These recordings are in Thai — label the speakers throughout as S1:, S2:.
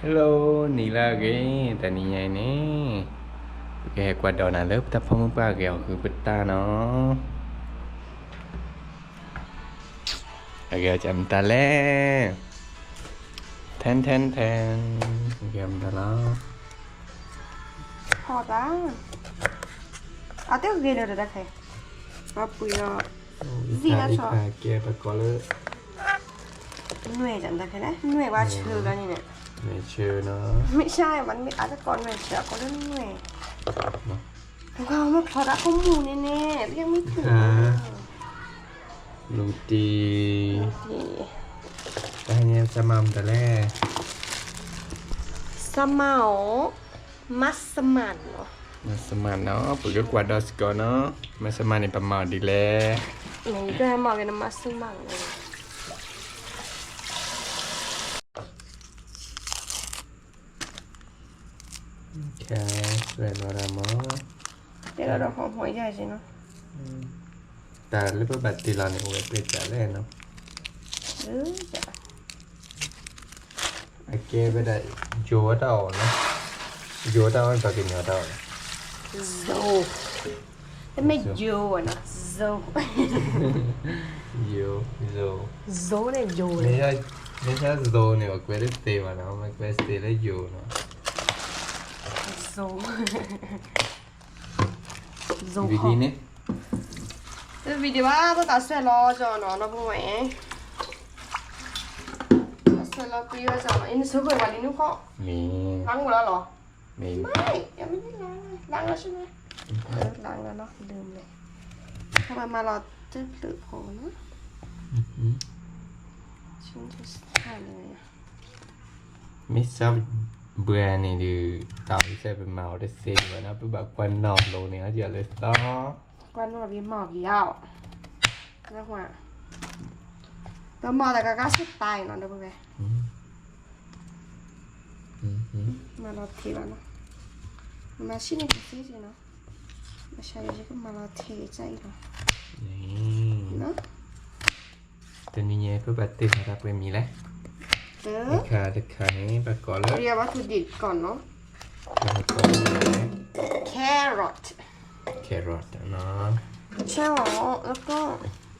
S1: Hello, ni lagi tani nhai nè. Cái quạt đầu là lớp ta phong ba kẹo คือ bứt ta nó. Kẹo chậm ta lé. Ten ten ten. Kẹo ta nó.
S2: พอจ้าเอาเต้าเกลือเดี๋ยวได้ใครก็ปุยอะ Gì đó cho?
S1: Kẹo bà có lỡ.
S2: หน่วยจังได้ใครนะหน่วยว่าชื่อแล้วนี่เนี่ย
S1: Mẹ chưa nó.
S2: ไม่ใช่มันไม่อาจจะก่อนหน่วยเชียวก็เรื่องหน่วยว้าวมันพอรักข้อมูลแน่ๆยังไม่ถึง
S1: ฮะ Lù tì.
S2: ดี
S1: Ta anh em sa mầm ta lé.
S2: สมาวมัสมันเนาะ
S1: Mà sa mầm nó, bởi cái quạt đó có nó. Mà sa mầm này bà màu đi lé.
S2: ไหนก็ให้มาเลยนะมัสมันเลย
S1: Ok, rồi nó ra mó.
S2: เดี๋ยวเราของหัวใหญ่สิเนาะ
S1: Ta lúc đó bà tì lần này uống bê trả lên nó.
S2: เออจะ
S1: Ok, bây giờ dỗ ở đâu nó. Dỗ ở đâu anh bà kì nhỏ đâu.
S2: โซแต่ไม่โยอะนะโซ
S1: Dỗ, dỗ.
S2: โซเนี่ยโยเล
S1: Nếu
S2: ย
S1: ra, nếu ra dỗ này mà quên được tì mà nó, mà quên tì là dỗ nó.
S2: so.
S1: so Bikini.
S2: Cái video á, tôi đã xe lo cho nó nó bố mẹ. Xe lo bây giờ cho nó số về vào đi nước không?
S1: Mì.
S2: Lăng của nó lọ.
S1: Mì.
S2: Mày, em mới đi lăng. Lăng nó xin mày. Lăng nó nó đường này. Không mà mà lọ tức tự khổ nó. Chúng tôi sai rồi. Miss out. ล้างแล้วเนาะลืมเลยทำไมมารอจะหรือพอนะชิ้นจะถ่ายเลยอะ
S1: Mì sao bữa này thì tạo sẽ phải màu để xinh và nó bị bà quên nọt luôn này giờ lên đó.
S2: กวนว่ามีหมอกยาวนะหัวแล้วหมอกแต่ก็กล้าสุดตายนาะเดี๋ยวไป
S1: Ừ. Ừ.
S2: มารอทีแล้วเนาะมาชิ้นนี้ก็ซื้อเนาะมาใช้ยังก็มารอเทใจเนาะ
S1: Nè.
S2: เนาะ
S1: Tên như nhé với bà tìm ra bên mì lẽ
S2: เด้อ
S1: Để khá để khá này bà có
S2: เรี
S1: lớp
S2: ยกวัตถุดิบก่อนเนาะ
S1: Bà có lớp
S2: แครอท
S1: carrot đó nó
S2: ใช่หรอแล้วก็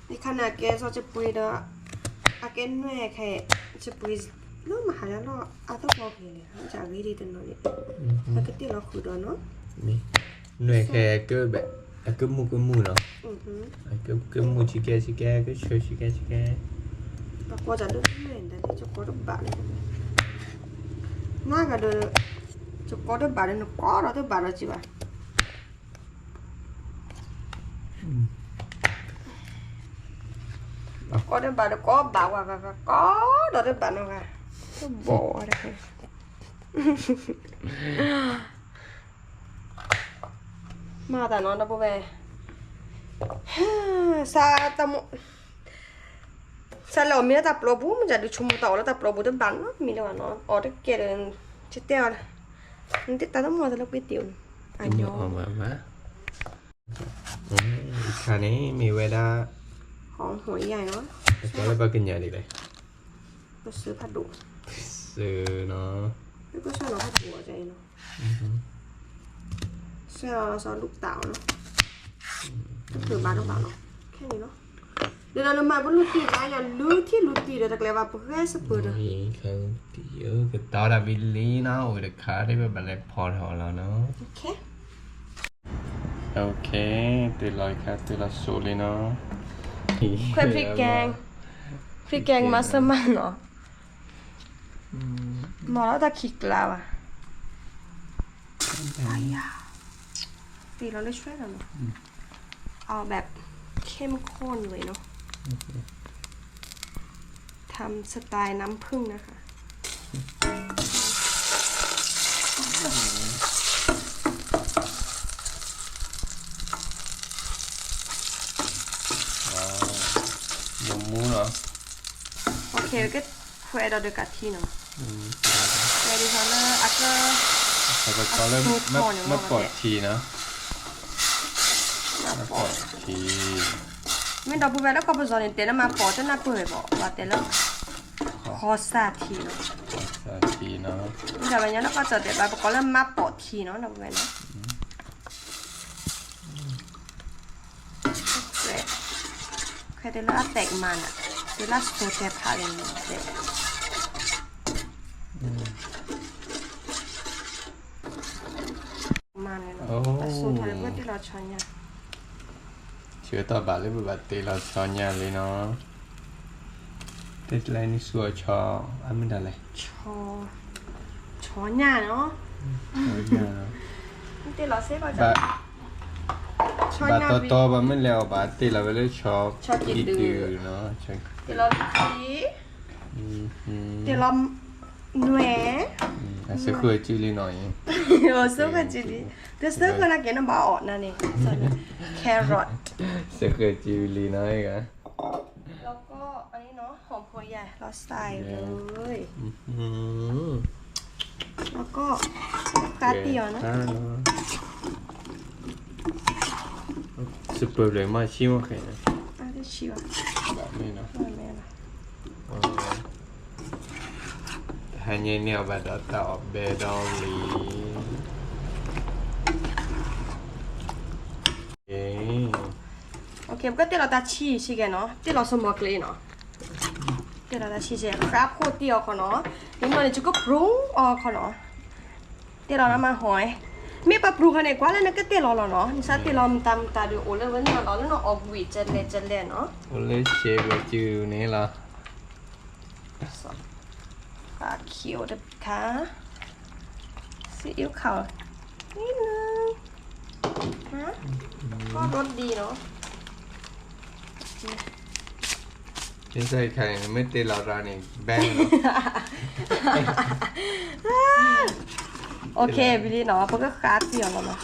S2: ในขณะแกเราจะปุยเด้ออาเกนแม่แค่จะปุยเรื่องมาหาแล้วเนาะอาต้องบอกเลยจากวิธีตัวเนาะเนี่ยแล้วก็ที่เราคุยเด้อเนาะ
S1: Mì Nơi khẽ cứ bẹ À cứ mua cứ mua nó
S2: อือหือ
S1: À cứ cứ mua chi kê chi kê Cứ chơi chi kê chi kê
S2: ปากว่าจะเลือกไม่เห็นแต่ที่จะกดบาทเลยน่าก็ เด้อจะกดบาทเลยเนาะก็เราต้องบาทละจีบะ có đến bà được có bảo và và có đó đến bà nó là cái bộ đây mà ta nói nó bố về sa ta mo sa lo mi ta pro bu mo jadi cuma tau la ta pro bu de ban no mi le no o de ke de che te ala nanti ta mo ta lo pi tiu
S1: Cái nhỏ
S2: anyo
S1: mà má Ừ, khá này mì về đã
S2: ของหัวใหญ่เนาะ
S1: Có là bà kinh nhà đi đây
S2: ก็ซื้อผัดดุ
S1: Sư nó
S2: แล้วก็ใช่เราผัดหัวใจเนาะใช่เราซอสลูกเต๋าเนาะก็คือบาร์ลูกเต๋าเนาะแค่นี้เนาะ เดี๋ยวเรามาบนลูกตีได้ยังลูกที่ลูกตีเดี๋ยวตะเกียบว่าเพื่อสเปิด
S1: Vì không tiểu Cái đó là vì lý nó Ui được khá đấy bà lại phò thọ là nó
S2: โอเค
S1: Ok Từ lời khá từ là số lên nó
S2: ค่อยพริกแกงพริกแกงมัสมั่นเนาะหมอแล้วตะขิกแล้วอะตีเราได้ช่วยกันเนาะเอาแบบเข้มข้นเลยเนาะ ทำสไตล์น้ำผึ้งนะคะ
S1: Dùng muối nữa
S2: โอเคก็ puedo de gatino Ready for the acca
S1: Phải bà có lên
S2: Smooth
S1: mất
S2: corn đúng
S1: mất
S2: không?
S1: bọt
S2: Ok.
S1: thì nữa
S2: มา
S1: Mất
S2: ปอ
S1: bọt thì
S2: ไม่ดอกผู้แวแล้วก็ไปสอนเต้นมาปอจะน่าเปื่อยบอกว่าเต้นแล้วคอซาทีเนาะ
S1: Sa thì nó
S2: จะไปยังแล้วก็จะเดี๋ยวไปก็เริ่มมาปอดทีเนาะนะเว้ยเนาะใครเดี๋ยวเราแตกมันอะเดี๋ยวเราสโตเทพาเลยเนาะเดี๋ยวมันเลยเนาะ
S1: โอ้
S2: สูตรอะไรก็ที่เราใช้เนี่ย
S1: Chưa tao bảo lấy bà tì là cho nhà lấy nó Tết lại ní xua cho ăn mình đã lấy
S2: ชอชอหน้าเนาะ
S1: Ở nhà nó
S2: ที่เราเซฟก็จะ
S1: Bà
S2: ชอ
S1: bà
S2: หน้า
S1: to
S2: วิ
S1: to bà mới leo bà tì là với lấy cho
S2: Cho chị
S1: ít
S2: đưa.
S1: đưa nó cho
S2: ที่เราที
S1: ừ ừ
S2: ที่เราหน่วย
S1: à sẽ khơi chữ lên nói
S2: เออซื้อกันจีดีแต่ซื้อกันนะเก๋น้ำบาออกนั่นนี่ส่วนแครอท
S1: sẽ khơi chữ lên nói cả
S2: แล้วก็อันนี้เนาะหอมหัวใหญ่เราใส่เลย
S1: ừ
S2: แล้วก็กาเตียวนะ
S1: à nó super rồi mà chim ok nè
S2: อันนี้ชิว
S1: bà mới nó
S2: ไม่ไม่ละ
S1: hai nhây nèo bà đã tạo bê đo lý Ê,
S2: โอเคก็เดี๋ยวเราตาชีชิกันเนาะเดี๋ยวเราสมอกเลยเนาะเดี๋ยวเราตาชีเจ้ครับโคตรเดียวเขาเนาะเดี๋ยวเราจะก็ปรุงออกเขาเนาะเดี๋ยวเรานำมาหอยมีปลาปรุงกันในกว่าแล้วนะก็เดี๋ยวเราเนาะนี่ซะเดี๋ยวเราตำตาดูโอ้แล้ววันนี้เราเนาะออกวีจะเละจะเละเนาะ
S1: ô lê chế bà chữ này là
S2: ปลาเขียวเด็บค่ะซีอิ๊วขาวนิดนึงฮะก็รสดีเนาะ
S1: Trên dây khai này mới tên là ra này bang nó
S2: โอเควิลลี่เนาะเพราะก็คาเดียวแล้วเนาะ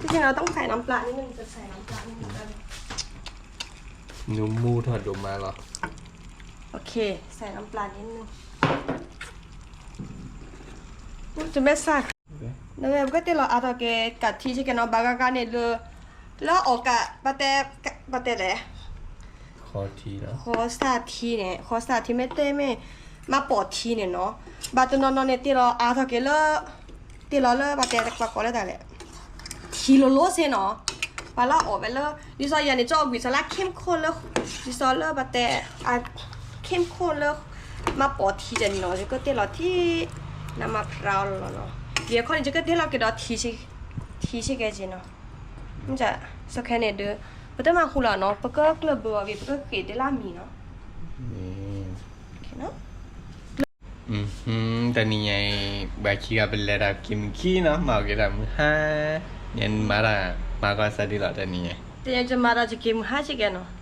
S2: ที่จริงเราต้องใส่น้ำปลานิดนึงจะใส่น้ำปลานิดนึงกัน
S1: Nhú mu thật đồ mà là
S2: โอเค ใส่น้ำปลานิดนึงจะไม่ใส่แล้วแบบก็ที่เราเอาตัวเกกัดที่ใช่กันเนาะบางกะเนี่ยเลยแล้วออกกะปะเตะปะเตะเลย
S1: Khó tí đó
S2: ขอสาทีเนี่ยขอสาทีไม่เต้ไม่มาปอดทีเนี่ยเนาะบาตัวนอนเนี่ยที่เราเอาตัวเกเลที่เราเลปะเตะตะกวาก็เลยแต่เลยทีโลโลเซเนาะปาละออกไปเลยดิซอยยันในจอวิสละเข้มข้นเลยดิซอยเลปะเตะอะ เข้มข้นเลยมาปอดทีจะเนาะก็ที่เราที่น้ำมะพร้าวแล้วเนาะเดี๋ยวคนจะก็ที่เราเกิดทีชิทีชิแกจีเนาะมันจะสักแค่เนี่ยเด้อปะเตมาฮูลาเนาะปะก็กลับบัววิปะก็เกดลามีเนาะ
S1: Nè
S2: โอเคเนาะ
S1: Ừ hứ, ta ni nhai bà chỉ gặp lẽ ra kim khí nó mà cái làm ha nhân mà ra mà có sao đi lọt ta ni nhai
S2: แต่ยังจะมาเราจะเกมห้าชิแกเนาะอีกาเกชนเนี่ยเด้อเด้อมาแต่ยังแต่มาอยู่มาแล้วตา
S1: เดี๋ยวพวกแท้ก็ต่อละ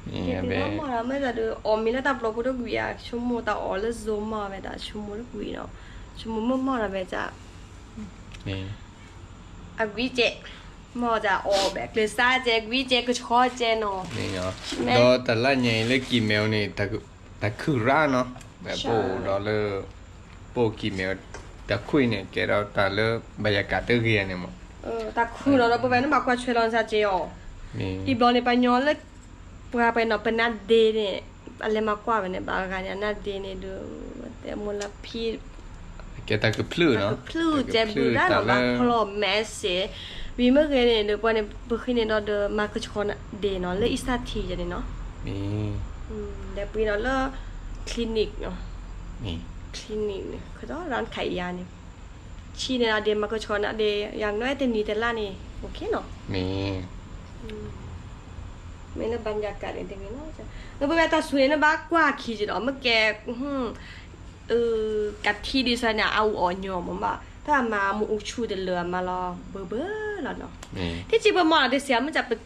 S1: ตีเนี่
S2: ย
S1: ก็จับพระ
S2: ก็จะ
S1: ไป
S2: ผ้า
S1: เลยประบัติตีเราเลย
S2: จ้
S1: จ้ะ ะ
S2: จะนี่เนาะมันจะเด้อ
S1: ta ni nhai ta bin sa
S2: บิน
S1: นี่
S2: เดี๋ยว
S1: เบ
S2: เรามาแล้วไม่จะดูออมิแล้วแต่ปลอกพุทธกุยาชั่วโมงแต่ออแล้ว ปราไปนอเป็นนัดเดนเนี่ยอะไรมากกว่าเนี่ยบางการเนี่ยนัดเด
S1: เนี่ดูแต่มลพิษแกตากพลูเนาะพลูเจ็
S2: บ
S1: ดูได้หรอบางพลอแมสเสวีเมื่อกี้เนี่ยเดี๋ยววัเนี่ย
S2: เมื่อคืนเนี่ยเราเดินมาคือชคนเดเนาะเลยอี
S1: สตาทีจะเนี่ยเนาะ
S2: นี่เดี๋ยวปีเนาะเลิคลินิกเนาะ
S1: นี่
S2: คลินิกเนี่ยคือต้องร้านขายยาเนี่ยชีเนี่ยเดมาก็ชอนเดอย่างน้อยเต็มนี้แต่ละนี่โอเคเนาะ
S1: นี่
S2: ไม่น่าบรรยากาศเนี่ยแต่นี้เนาะจ้ะแล้วไปตาสวยนะบ้ากว่าขี้จิเนาะเมื่อแกอื้อหือเออกับที่ดีไซน์เนี่ยเอาอ่อนโยมมันบ่ถ้ามาหมูอุชูเดเรือมารอเบอร์เบอร์แล้วเนาะ
S1: นี่
S2: ที่จริงบ่มอเดเสียมันจะเป็น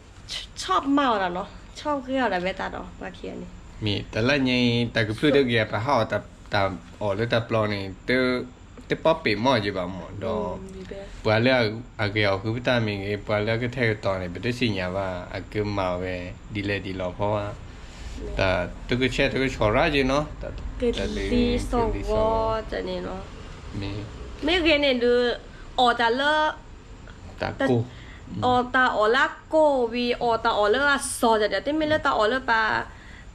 S2: ชอบเมาแล้วเนาะชอบคืออะไรเวตาเนาะว่าเคียนี่
S1: มีแต่ละใหญ่แต่คือพลื้อตึกเรียนไปห่อแต่แต่อ๋อหรือแต่ปลอนี่เตอ te papi mo jiba mo do pwale a ge o ku ta mi ge pwale ge the to ne be si nya ba a ge ma we di le di lo pho wa ta tu ge che tu ge chora ji no ta ge di
S2: so wo ta ne no me me
S1: ge
S2: ne du o ta le ta ko
S1: o ta
S2: o la ko vi o ta o le la so ja ja te me le ta o le pa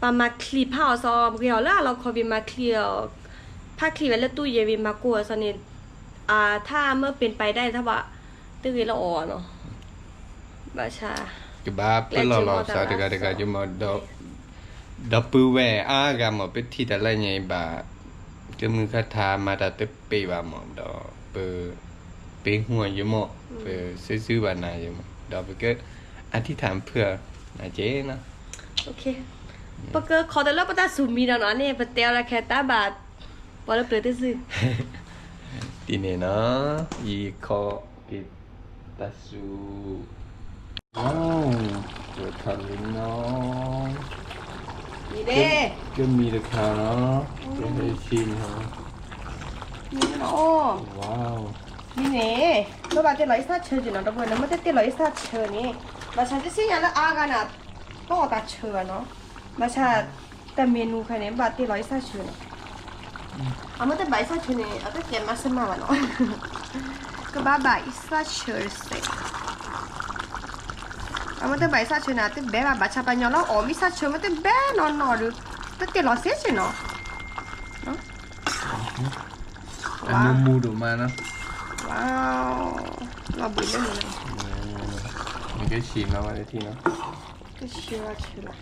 S2: ปามาคลีพาวซอมเกียวแล้วเราคอวิมาเคลียว ถ้าคลีไว้แล้วตู้เยวิมากัวสนิทอ่า ถ้าเมื่อเป็นไปได้ถ้าว่าตื้อละอ่อเนาะบาชา
S1: ก็บาเปิ้ลลอสาตกะตกะจุมอดอดอปูเวอากามอเป็นที่ตะละไงบาจมือคาถามาตะเปเปบาหมอดอเปอเปหัวอยู่มอเปซื้อซื้อบานาอยู่มอดอเปก็อธิษฐานเพื่อนาเจ๊นะ
S2: โอเคปกเกอขอแต่ละปะตาสุมีนล้วนเนี่ยปะเตียวละแคตาบา ว่าเราเปลือยซื้อ
S1: ตีเนนะอีคอปิ
S2: ตาสู
S1: โอ้าวเปิคาริ
S2: นเนาะนี่เด้ก็มีราคาเนาะเป็นไอชิมเนาะมีเนาะว้าวมีเน่เมื่อวานที่เราอิสระเชิญอจีนเนะทุกคนนะเมื่อที่เราอิสัตว์เชิอนี่มาชาที่สิ่งนั้นอาการน่ะต้องตาดเชิญเนาะมาชาแต่เมนูแค่นี้บาทที่เราอิตว์เชิญอ Ama da Baysa Çöne adet gelmezse ne var o? Kaba Baysa Çörse. Ama da Baysa Çöne adet be ve bacha panyola
S1: o mi sa çöme de be
S2: non noru. Da telo se çöne. No? Wow. Mu đủ mà nó. Wow.
S1: Lo bụi lên rồi. Mình cái chìm nó
S2: vào đấy thì nó. Cái chìm vào chìm vào.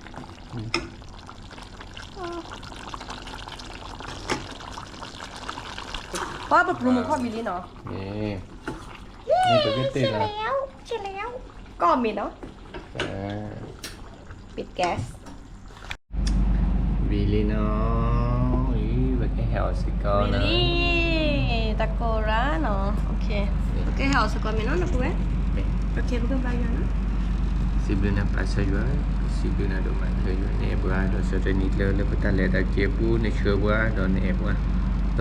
S2: ป้าบักลุงมึงข้อมีลีเนาะ
S1: นี่นี่ตัวเต้นนะ
S2: แล้วใช่แล้วก็มีเนาะปิดแก๊ส
S1: บิลีเนาะอีบัก
S2: เฮลสิกอนะบิลีตะโกราเนาะโอเคบักแฮลสิกอมีเนาะนะพูดเว้โอเคพูดบักบายนะ
S1: Sebelum nampak saya sebelum ada mak saya ni buat ada serta ni lepas tak ada kebu ni cuba dan ni buat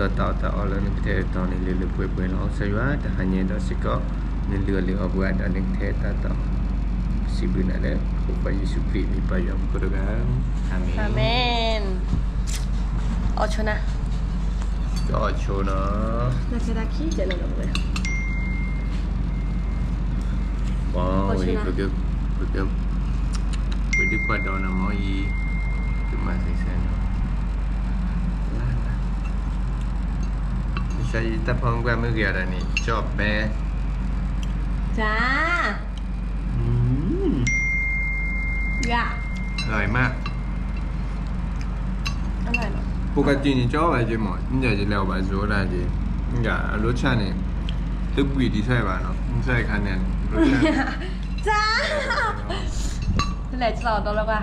S1: ต่อต่อต่อล้นึกเทตอในเรือเปื่อยเปื่อยเราสวะแต่หายเนต่อสิก็ในเรือเรือบัวดันนึกเทต่ต่อสิบุญอะไรข
S2: อพระยซูคริสต์มี
S1: ประ
S2: ยอมกรุณาอามนอาเมน
S1: ออช
S2: นะออช
S1: นะนาจะรียนขี้เจริญเลยว้าวนี่เพื่อเพื่อเพื่อเพื่อดีกว่าดอนน้ำมัยีถึงมาใส่เส้น จอบแม่
S2: จ้า
S1: อืม
S2: อย่า
S1: อร่อยมาก
S2: อร่อยเนาะ
S1: ปกตินี่จอบอะไรจีหมอนี่จะจะเลี้ยวไปโซดาจีนี่ก็รสชาตินี่ตึกวีดีใช่ป่ะเนาะใช่คะแนนรสชาติ
S2: จ้าเมื่อไหร่จะรอตัวแล้วป่ะ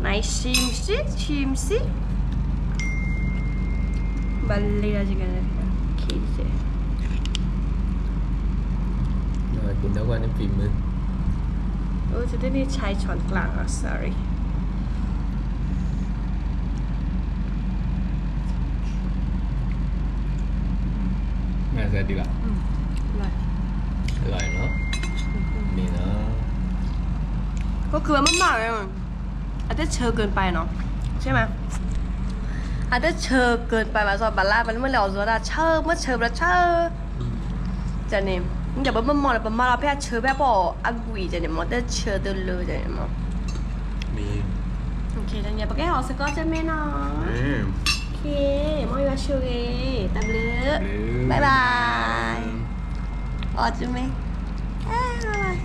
S2: ไหนชิมสิชิมสิ บัลลีลาจิกันเลยคิดสิ
S1: rồi กินแล้ววันนี้ฝีมือ
S2: โอ้จะได้นี่ใช้ช้อนกลางอะ sorry
S1: น่าจะดีละ
S2: อืมอร่อย
S1: อร่อยเนาะนี่เนาะ
S2: ก็คือมันมากเลยมันอาจจะเชอเกินไปเนาะใช่ไหม อาจจะเชอเกินไปมาสอบบัลล่ามันเมื่อเราสวดาเชอเมื่อเชอแล้วเชอจะเนี่ยอย่าบอกมันมองเลยมันมาเราแพ้เชื่อแพ้ปออักุยจะเนี่ยมันได้เชื่อตัวเลยจะเนี่ยมั้ง
S1: มี
S2: โอเคแล้วเนี่ยปากแก้วสกอตจะไม่นอน
S1: เอ้ย
S2: โอเคมองอยู่ว่าชื่อเอตามเลือบายบายอ๋อจุ๊ไหมเอ้ยบายบาย